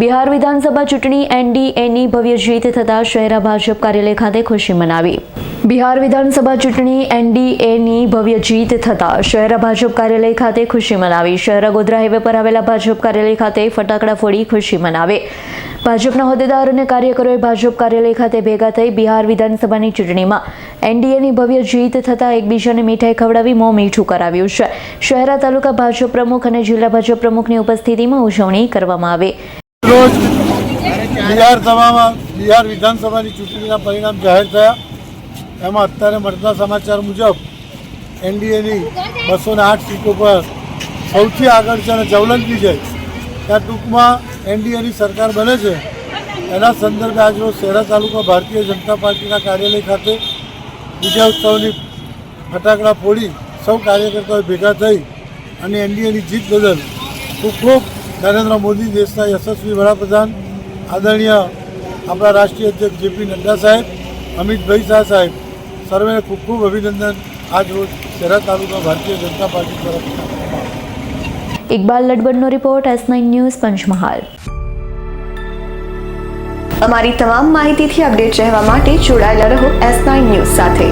બિહાર વિધાનસભા ચૂંટણી એનડીએની ભવ્ય જીત થતાં શહેરા ભાજપ કાર્યાલય ખાતે ખુશી મનાવી. બિહાર વિધાનસભા ચૂંટણી એનડીએની ભવ્ય જીત થતાં શહેરા ભાજપ કાર્યાલય ખાતે ખુશી મનાવી. શહેરા ગોધરા હાઈવે પર આવેલા ભાજપ કાર્યાલય ખાતે ફટાકડા ફોડી ખુશી મનાવે. ભાજપના હોદ્દેદાર અને કાર્યકરોએ ભાજપ કાર્યાલય ખાતે ભેગા થઈ બિહાર વિધાનસભાની ચૂંટણીમાં એનડીએની ભવ્ય જીત થતાં એકબીજાને મીઠાઈ ખવડાવી મોં મીઠું કરાવ્યું છે. શહેરા તાલુકા ભાજપ પ્રમુખ અને જિલ્લા ભાજપ પ્રમુખની ઉપસ્થિતિમાં ઉજવણી કરવામાં આવી. રોજ બિહાર સભામાં, બિહાર વિધાનસભાની ચૂંટણીના પરિણામ જાહેર થયા. એમાં અત્યારે મળતા સમાચાર મુજબ એનડીએની બસો ને આઠ સીટો પર સૌથી આગળ છે અને જવલંતી છે. ત્યાં ટૂંકમાં એનડીએની સરકાર બને છે. એના સંદર્ભે આજરોજ શહેરા તાલુકા ભારતીય જનતા પાર્ટીના કાર્યાલય ખાતે વિજય ઉત્સવની ફટાકડા ફોડી સૌ કાર્યકર્તાઓ ભેગા થઈ અને એનડીએની જીત બદલ ખૂબ ખૂબ નરેન્દ્ર મોદી દેશના યશસ્વી વડાપ્રધાન, આદરણીય આપણા રાષ્ટ્રીય અધ્યક્ષ જેપી નડ્ડા સાહેબ, અમિતભાઈ શાહ સાહેબ સર્વેને ખૂબ ખૂબ અભિનંદન. આજ રોજ શહેરા તાલુકા ભારતીય જનતા પાર્ટી તરફ Iqbal લડબડનો report S nine news Panchmahal. અમારી તમામ માહિતીથી અપડેટ રહેવા માટે જોડાયેલા રહો એસ નાઇન ન્યૂઝ સાથે.